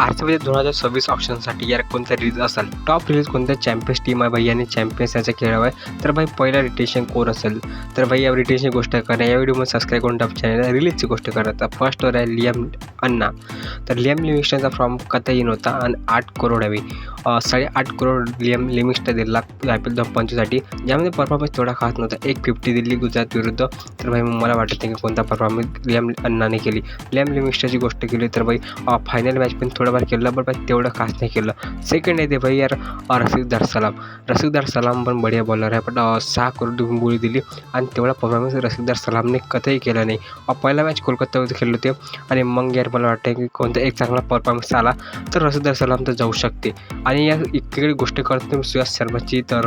R दोन हजार सव्वीस ऑप्शनसाठी यार कोणता रिलीज असेल? टॉप रिलीज कोणत्या चॅम्पियन्स टीम आहे भाई? आणि चॅम्पियन्स याचा खेळ आहे तर भाई पहिला रिटेशन कोण असेल? तर भाई या रिटेशनची गोष्ट करा. या व्हिडिओमध्ये सबस्क्राईब करून टॉप चॅनल रिलीजची गोष्ट करा. तर फर्स्ट वर आहे लियम अण्णा. तर लियम लिमिस्टनचा फॉर्म कथाही नव्हता आणि आठ करोड हवी. साडेआठ करोड लियम लिमिस्टर दिला आय पी एल दोन पंचवीससाठी. ज्यामध्ये परफॉर्मन्स तेवढा खास नव्हता. एक फिफ्टी दिली गुजरात विरुद्ध. तर भाई मला वाटत नाही की कोणता परफॉर्मन्स लियम अण्णाने केली. लियम लिमिस्टची गोष्ट केली तर भाई फायनल मॅच पण थोडंफार केलं बट भाई तेवढं खास नाही केलं. सेकंड आहे ते भाई यार अं, रसिकदार सलाम रसिकदार सलाम पण बढिया बॉलर आहे पण सहा करोड गोळी दिली आणि तेवढा परफॉर्मन्स रसिकदार सलामने कथंही केला नाही. पहिला मॅच कोलकातामध्ये खेळले होते. आणि मग यार मला वाटतं की कोणता एक चांगला परफॉर्मन्स आला तर रसिकदार सलाम तर जाऊ शकते. आणि या इकडे गोष्ट करतो सुहास शर्माची तर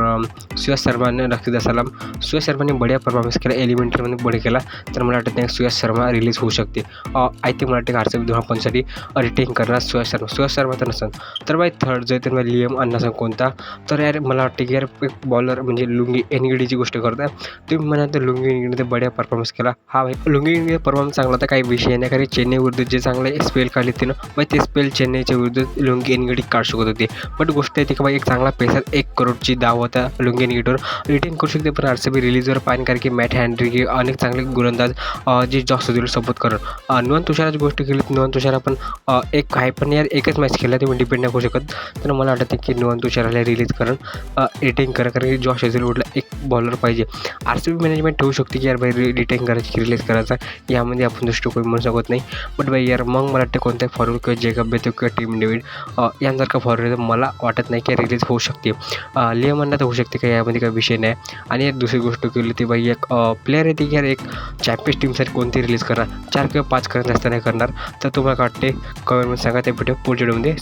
सुहास शर्माने रसिकदार सलाम. सुहास शर्माने बढिया परफॉर्मन्स केला एलिमेंटरीमध्ये बढे केला तर मला वाटतं नाही शर्मा रिलीज होऊ शकते. आय थिंक मला वाटतं आर सी दोन पंचसाठी रिटेन करणार सुहास शर्मा. सुहास शर्मा तर नसेल तर बाय थर्ड जर तर लियम अन्ना सांग कोणता? तर यार मला वाटतं की यार एक बॉलर म्हणजे लुंगी एनगिडीची गोष्ट करता तुम्ही म्हणाल तर लुंगी एनगिडीमध्ये बढिया परफॉर्मन्स केला. हा भाई लुंगी एनगिडी परफॉर्मन्स चांगला तर काही विषय नाही कारण चेन्नई विरुद्ध जे चांगले स्पेल काढले ते ना मग ते स्पेल चेन्नईच्या विरुद्ध लुंगी एनगिडी काढू शकत होते. बट गोष्ट येते की बाई एक चांगला पैसा एक करोडची दाव होता लुंगी एनगिडीवर रिटेन करू शकते. पण आर सी बी रिलीजवर पाहिजे कारण की मॅट हँड्री की अनेक चांगले गोलंदाज जे जास्त दिलं सपोर्ट करून नुवन तुषाराची गोष्ट केली तर तुषार आपण एक काही पण यार एकच मॅच खेळला तुम्ही डिपेंड नाही करू शकत. तर मला वाटतं की नुवन तुषाराला रिलीज करून रिटेन करा. कारण की जॉश उठला एक बॉलर पाहिजे. आर सी बी मॅनेजमेंट ठेवू शकते की यार बाई रिटेन करायची की रिलीज करायचा. यामध्ये आपण दृष्टिकोन म्हणू शकत नाही. बट बाई यार मग मला वाटतं कोणत्याही फॉरवर्ड किंवा जेकब बेतो किंवा टीम डेविड यांसारखा फॉरवर्ड मला वाटत नाही की रिलीज होऊ शकते. लियमनला म्हणण्यात होऊ शकते का यामध्ये काही विषय नाही. आणि एक दुसरी गोष्ट केली ती बाई एक प्लेअर येते की यार एक चॅम्पियन्स टीमसाठी कोणती रिलीज करणार? चार किंवा पाच करत असताना करणार. तर तुम्हाला काय वाटते? कमेंटमध्ये सांगा त्या व्हिडिओ पुढच्या व्हिडिओमध्ये